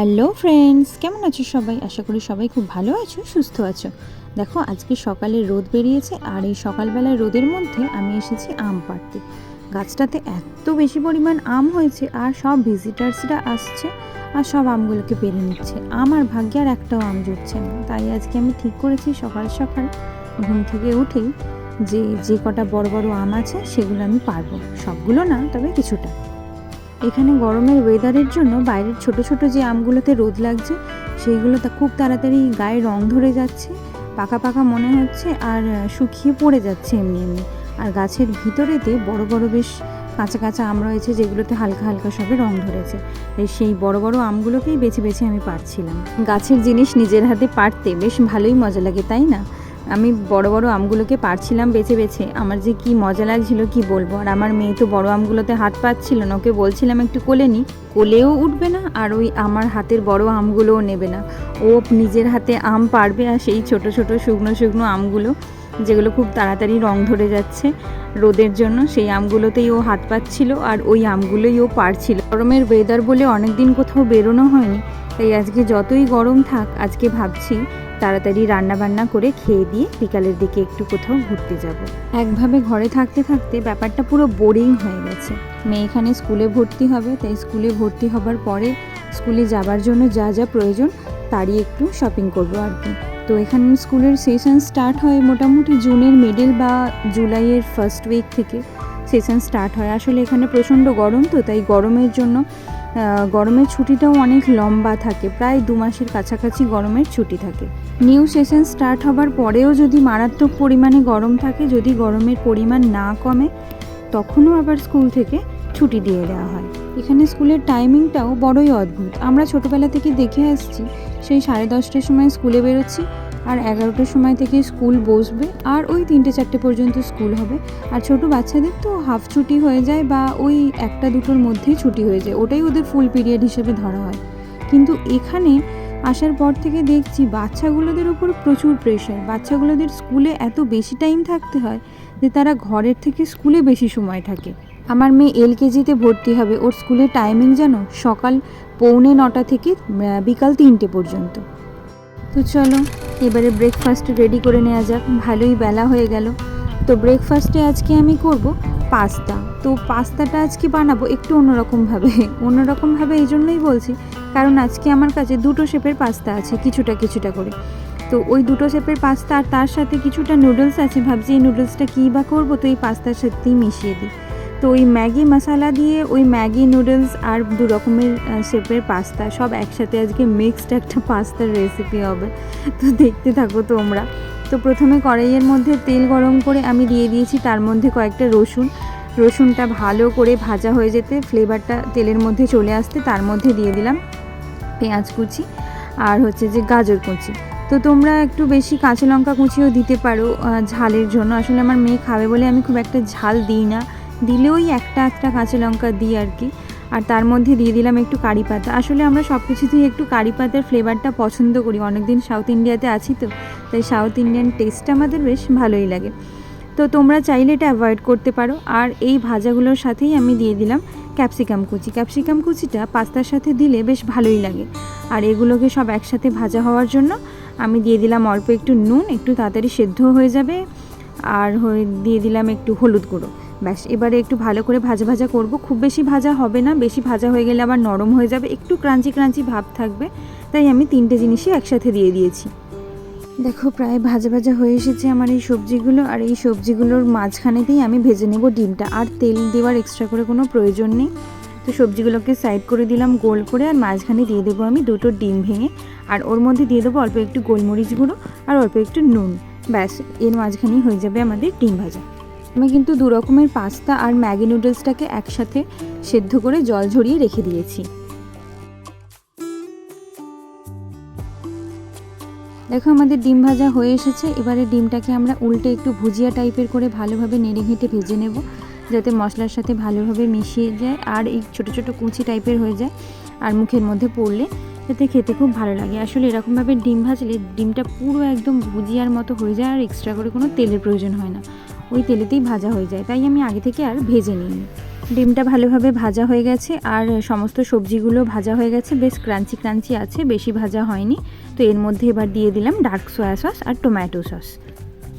Hello friends কেমন আছো সবাই? আশা করি সবাই খুব ভালো আছো, সুস্থ আছো। দেখো, আজকে সকালে রোদ বেরিয়েছে আর এই সকালবেলায় রোদের মধ্যে আমি এসেছি আম পাড়তে। গাছটাতে এত বেশি পরিমাণ আম হয়েছে আর সব ভিজিটার্সরা আসছে আর সব আমগুলোকে পেরে নিচ্ছে। আমার ভাগ্যে আর একটাও আম জুটছে না। তাই আজকে আমি ঠিক করেছি সকাল সকাল ঘুম থেকে উঠেই যে যে কটা বড় বড় আম আছে সেগুলো আমি পারব সবগুলো না, তবে কিছুটা। এখানে গরমের ওয়েদারের জন্য বাইরের ছোট ছোট যে আমগুলোতে রোদ লাগছে, সেইগুলো তা খুব তাড়াতাড়ি গায়ে রং ধরে যাচ্ছে, পাকা পাকা মনে হচ্ছে আর শুকিয়ে পড়ে যাচ্ছে এমনি এমনি। আর গাছের ভিতরেতে বড় বড় বেশ কাঁচা কাঁচা আম রয়েছে যেগুলোতে হালকা হালকা সবে রং ধরেছে। এই সেই বড় বড় আমগুলোকেই বেছে বেছে আমি পারছিলাম। গাছের জিনিস নিজের হাতে পারতে বেশ ভালোই মজা লাগে, তাই না? আমি বড় বড় আমগুলোকে পারছিলাম বেছে বেছে। আমার যে কি মজা লাগছিল, কি বলব? আর আমার মেয়ে তো বড় আমগুলোতে হাত পাচ্ছিল না, ওকে বলছিলাম একটু কোলে নি। কোলেও উঠবে না, আর ওই আমার হাতের বড় আমগুলোও নেবে না। ও নিজের হাতে আম পারবে, আর সেই ছোট ছোট শুকনো শুকনো আমগুলো যেগুলো খুব তাড়াতাড়ি রং ধরে যাচ্ছে। রোদের জন্য সেই আমগুলোতেই ও হাত পাচ্ছিল আর ওই আমগুলোই ও পারছিল। গরমের ওয়েদার বলে অনেক দিন কোথাও বেরোনো হয়নি। তাই আজকে যতই গরম থাক, আজকে ভাবছি তাড়াতাড়ি রান্না বান্না করে খেয়ে দিয়ে বিকালের দিকে একটু কোথাও ঘুরতে যাব। একভাবে ঘরে থাকতে থাকতে ব্যাপারটা পুরো বোরিং হয়ে গেছে। মেয়ে এখানে স্কুলে ভর্তি হবে, তাই স্কুলে ভর্তি হবার পরে স্কুলে যাবার জন্য যা যা প্রয়োজন, তারই একটু শপিং করব আর কি। তো এখানে স্কুলের সেশন স্টার্ট হয় মোটামুটি জুনের মিডল বা জুলাইয়ের ফার্স্ট উইক থেকে সেশন স্টার্ট হয়। আসলে এখানে প্রচণ্ড গরম তো, তাই গরমের জন্য গরমের ছুটিটাও অনেক লম্বা থাকে, প্রায় দু মাসের কাছাকাছি গরমের ছুটি থাকে। নিউ সেশন স্টার্ট হবার পরেও যদি মারাত্মক পরিমাণে গরম থাকে, যদি গরমের পরিমাণ না কমে, তখনও আবার স্কুল থেকে ছুটি দিয়ে দেওয়া হয়। এখানে স্কুলের টাইমিংটাও বড়ই অদ্ভুত। আমরা ছোটোবেলা থেকে দেখে আসছি, সেই সাড়ে দশটার সময় স্কুলে বেরোচ্ছি আর এগারোটার সময় থেকে স্কুল বসবে আর ওই তিনটে চারটে পর্যন্ত স্কুল হবে। আর ছোট বাচ্চাদের তো হাফ ছুটি হয়ে যায় বা ওই একটা দুটোর মধ্যেই ছুটি হয়ে যায়, ওটাই ওদের ফুল পিরিয়ড হিসেবে ধরা হয়। কিন্তু এখানে আসার পর থেকে দেখছি বাচ্চাগুলোদের উপর প্রচুর প্রেশার বাচ্চাগুলোদের স্কুলে এত বেশি টাইম থাকতে হয় যে তারা ঘরের থেকে স্কুলে বেশি সময় থাকে। আমার মেয়ে এলকেজিতে ভর্তি হবে। ওর স্কুলের টাইমিং জানো সকাল পৌনে নটা থেকে বিকাল তিনটে পর্যন্ত। তো চলো, এবারে ব্রেকফাস্ট রেডি করে নেওয়া যাক। ভালোই বেলা হয়ে গেল। তো ব্রেকফাস্টে আজকে আমি করব পাস্তা। তো পাস্তাটা আজকে বানাবো একটু অন্যরকমভাবে অন্যরকমভাবে এই জন্যই বলছি, কারণ আজকে আমার কাছে দুটো শেপের পাস্তা আছে, কিছুটা কিছুটা করে। তো ওই দুটো শেপের পাস্তা আর তার সাথে কিছুটা নুডলস আছে, ভাবছি এই নুডলসটা কী বা করব, তো এই পাস্তার সাথেই মিশিয়ে দিই। তো ওই ম্যাগি মশালা দিয়ে ওই ম্যাগি নুডলস আর দু রকমের শেপের পাস্তা, সব একসাথে আজকে মিক্সড একটা পাস্তার রেসিপি হবে। তো দেখতে থাকো তোমরা। তো প্রথমে কড়াইয়ের মধ্যে তেল গরম করে আমি দিয়ে দিয়েছি, তার মধ্যে কয়েকটা রসুন। রসুনটা ভালো করে ভাজা হয়ে যেতে ফ্লেভারটা তেলের মধ্যে চলে আসতে, তার মধ্যে দিয়ে দিলাম পেঁয়াজ কুচি আর হচ্ছে যে গাজর কুচি। তো তোমরা একটু বেশি কাঁচা লঙ্কা কুচিও দিতে পারো ঝালের জন্য। আসলে আমার মেয়ে খাবে বলে আমি খুব একটা ঝাল দিই না। দিলেও ওই একটা একটা কাঁচা লঙ্কা দিই আর কি। আর তার মধ্যে দিয়ে দিলাম একটু কারি পাতা। আসলে আমরা সব কিছুতেই একটু কারি পাতার ফ্লেভারটা পছন্দ করি। অনেকদিন সাউথ ইন্ডিয়াতে আছি তো, তাই সাউথ ইন্ডিয়ান টেস্টটা আমাদের বেশ ভালোই লাগে। তো তোমরা চাইলে এটা অ্যাভয়েড করতে পারো। আর এই ভাজাগুলোর সাথেই আমি দিয়ে দিলাম ক্যাপসিকাম কুচি। ক্যাপসিকাম কুচিটা পাস্তার সাথে দিলে বেশ ভালোই লাগে। আর এগুলোকে সব একসাথে ভাজা হওয়ার জন্য আমি দিয়ে দিলাম অল্প একটু নুন, একটু তাড়াতাড়ি সেদ্ধ হয়ে যাবে। আর হয়ে, দিয়ে দিলাম একটু হলুদ গুঁড়ো। ব্যাস, এবারে একটু ভালো করে ভাজা ভাজা করব। খুব বেশি ভাজা হবে না, বেশি ভাজা হয়ে গেলে আবার নরম হয়ে যাবে, একটু ক্রাঞ্চি ক্রাঞ্চি ভাব থাকবে। তাই আমি তিনটে জিনিসই একসাথে দিয়ে দিয়েছি। দেখো, প্রায় ভাজা ভাজা হয়ে এসেছে আমার এই সবজিগুলো, আর এই সবজিগুলোর মাঝখানেতেই আমি ভেজে নেব ডিমটা। আর তেল দেওয়ার এক্সট্রা করে কোনো প্রয়োজন নেই। তো সবজিগুলোকে সাইড করে দিলাম গোল করে, আর মাঝখানে দিয়ে দেবো আমি দুটো ডিম ভেঙে। আর ওর মধ্যে দিয়ে দেবো অল্প একটু গোলমরিচ গুঁড়ো, আর অল্প একটু নুন। ব্যাস, এর মাঝখানেই হয়ে যাবে আমাদের ডিম ভাজা। আমি কিন্তু দু রকমের পাস্তা আর ম্যাগি নুডলসটাকে একসাথে সেদ্ধ করে জল ঝরিয়ে রেখে দিয়েছি। দেখো আমাদের ডিম ভাজা হয়ে এসেছে, এবারে ডিমটাকে আমরা উল্টে একটু ভুজিয়া টাইপের করে ভালোভাবে নেড়ে ঘেঁটে ভেজে নেব, যাতে মশলার সাথে ভালোভাবে মিশিয়ে যায় আর এই ছোটো ছোটো কুচি টাইপের হয়ে যায় আর মুখের মধ্যে পড়লে যাতে খেতে খুব ভালো লাগে। আসলে এরকমভাবে ডিম ভাজলে ডিমটা পুরো একদম ভুজিয়ার মতো হয়ে যায় আর এক্সট্রা করে কোনো তেলের প্রয়োজন হয় না। ওই তেলেতেই ভাজা হয়ে যায়। তাই আমি আগে থেকে আর ভেজে নিই ডিমটা ভালোভাবে ভাজা হয়ে গেছে আর সমস্ত সবজিগুলো ভাজা হয়ে গেছে। বেশ ক্রাঞ্চি ক্রাঞ্চি আছে, বেশি ভাজা হয়নি। তো এর মধ্যে এবার দিয়ে দিলাম ডার্ক সয়া সস আর টমেটো সস।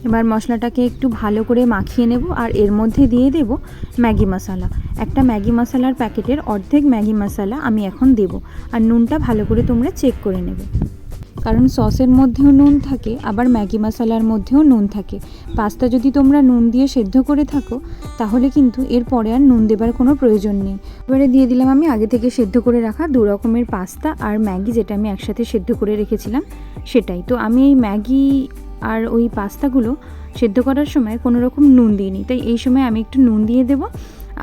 এবার মশলাটাকে একটু ভালো করে মাখিয়ে নেব আর এর মধ্যে দিয়ে দেব ম্যাগি মশলা। একটা ম্যাগি মশলার প্যাকেটের অর্ধেক ম্যাগি মশলা আমি এখন দেব। আর নুনটা ভালো করে তোমরা চেক করে নেবে। কারণ সসের মধ্যেও নুন থাকে, আবার ম্যাগি মশলার মধ্যেও নুন থাকে। পাস্তা যদি তোমরা নুন দিয়ে সেদ্ধ করে থাকো, তাহলে কিন্তু এরপরে আর নুন দেবার কোনো প্রয়োজন নেই। এবারে দিয়ে দিলাম আমি আগে থেকে সেদ্ধ করে রাখা দু রকমের পাস্তা আর ম্যাগি যেটা আমি একসাথে সেদ্ধ করে রেখেছিলাম, সেটাই। তো আমি এই ম্যাগি আর ওই পাস্তাগুলো সেদ্ধ করার সময় কোনো রকম নুন দিইনি। তাই এই সময় আমি একটু নুন দিয়ে দেবো।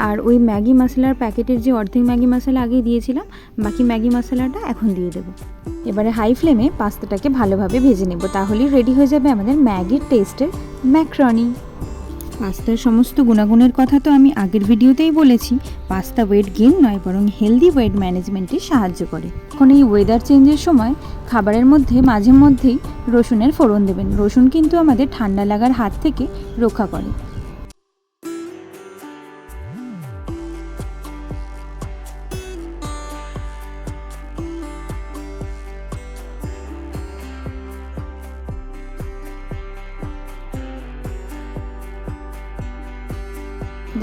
আর ওই ম্যাগি মশলার প্যাকেটের যে অর্ধেক ম্যাগি মশলা আগে দিয়েছিলাম, বাকি ম্যাগি মশলাটা এখন দিয়ে দেবো। এবারে হাই ফ্লেমে পাস্তাটাকে ভালোভাবে ভেজে নেব। তাহলেই রেডি হয়ে যাবে আমাদের ম্যাগির টেস্টের ম্যাক্রনি পাস্তার সমস্ত গুণাগুণের কথা তো আমি আগের ভিডিওতেই বলেছি। পাস্তা ওয়েট গেইন নয়, বরং হেলদি ওয়েট ম্যানেজমেন্টে সাহায্য করে। এখন এই ওয়েদার চেঞ্জের সময় খাবারের মধ্যে মাঝে মধ্যেই রসুনের ফোড়ন দেবেন। রসুন কিন্তু আমাদের ঠান্ডা লাগার হাত থেকে রক্ষা করে।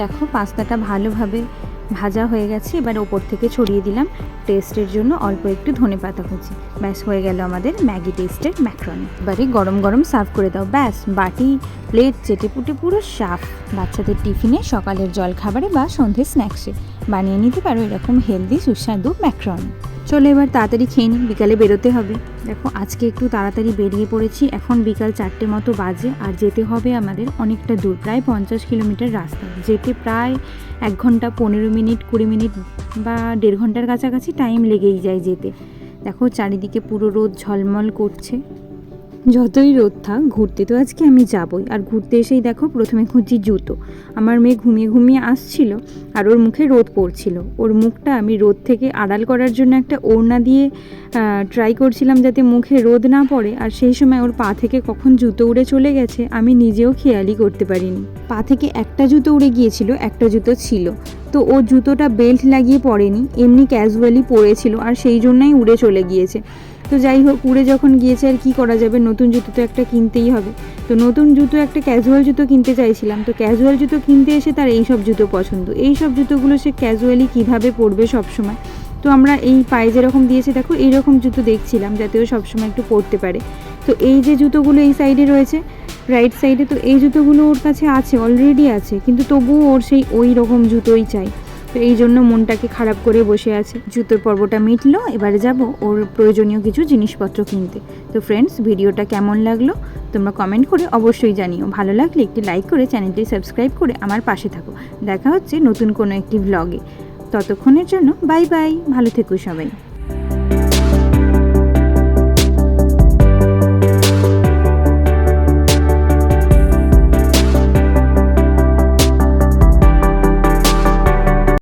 দেখো পাস্তাটা ভালোভাবে ভাজা হয়ে গেছে। এবার ওপর থেকে ছড়িয়ে দিলাম। টেস্টের জন্য অল্প একটু ধনে পাতা কুচি। ব্যাস, হয়ে গেল আমাদের ম্যাগি টেস্টের ম্যাক্রনি এবারে গরম গরম সার্ভ করে দাও, ব্যাস। বাটি প্লেট চেটে পুটে পুরো সাফ। বাচ্চাদের টিফিনে সকালের জল খাবারে বা সন্ধে স্ন্যাক্সে বানিয়ে নিতে পারো এরকম হেলদি সুস্বাদু ম্যাক্রনি চলো এবার তাড়াতাড়ি খেয়ে নিই, বিকালে বেরোতে হবে। দেখো, আজকে একটু তাড়াতাড়ি বেরিয়ে পড়েছি। এখন বিকাল চারটে মতো বাজে আর যেতে হবে আমাদের অনেকটা দূর, প্রায় পঞ্চাশ কিলোমিটার রাস্তা। যেতে প্রায় এক ঘণ্টা, পনেরো মিনিট, কুড়ি মিনিট বা দেড় ঘণ্টার কাছাকাছি টাইম লেগেই যায় যেতে। দেখো চারিদিকে পুরো রোদ ঝলমল করছে। যতই রোদ থাক, ঘুরতে তো আজকে আমি যাবই। আর ঘুরতে এসেই দেখো প্রথমে খুঁজছি জুতো। আমার মেয়ে ঘুমিয়ে ঘুমিয়ে আসছিল আর ওর মুখে রোদ পড়ছিল। ওর মুখটা আমি রোদ থেকে আড়াল করার জন্য একটা ওড়না দিয়ে ট্রাই করছিলাম যাতে মুখে রোদ না পড়ে। আর সেই সময় ওর পা থেকে কখন জুতো উড়ে চলে গেছে, আমি নিজেও খেয়ালই করতে পারিনি। পা থেকে একটা জুতো উড়ে গিয়েছিল, একটা জুতো ছিল। তো ও জুতোটা বেল্ট লাগিয়ে পড়েনি এমনি ক্যাজুয়ালি পড়েছিল আর সেই জন্যই উড়ে চলে গিয়েছে। তো যাই হোক, উড়ে যখন গিয়েছে আর কি করা যাবে, নতুন জুতো তো একটা কিনতেই হবে। তো নতুন জুতো, একটা ক্যাজুয়াল জুতো কিনতে চাইছিলাম। তো ক্যাজুয়াল জুতো কিনতে এসে তার এই সব জুতো পছন্দ। এই সব জুতোগুলো সে ক্যাজুয়ালি কীভাবে পরবে সবসময়? তো আমরা এই পায়ে যেরকম দিয়েছে, দেখো, এইরকম জুতো দেখছিলাম, যাতে ও সবসময় একটু পরতে পারে। তো এই যে জুতোগুলো এই সাইডে রয়েছে রাইট সাইডে তো এই জুতোগুলো ওর কাছে আছে অলরেডি আছে, কিন্তু তবুও ওর সেই ওই রকম জুতোই চাই। তো এই জন্য মনটাকে খারাপ করে বসে আছে। জুতোর পর্বটা মিটলো, এবারে যাব ওর প্রয়োজনীয় কিছু জিনিসপত্র কিনতে। তো ফ্রেন্ডস ভিডিওটা কেমন লাগল? তোমরা কমেন্ট করে অবশ্যই জানিও। ভালো লাগলে একটি লাইক করে চ্যানেলটি সাবস্ক্রাইব করে আমার পাশে থাকো। দেখা হচ্ছে নতুন কোনো একটি ভ্লগে ততক্ষণের জন্য বাই বাই ভালো থেকো সবাই।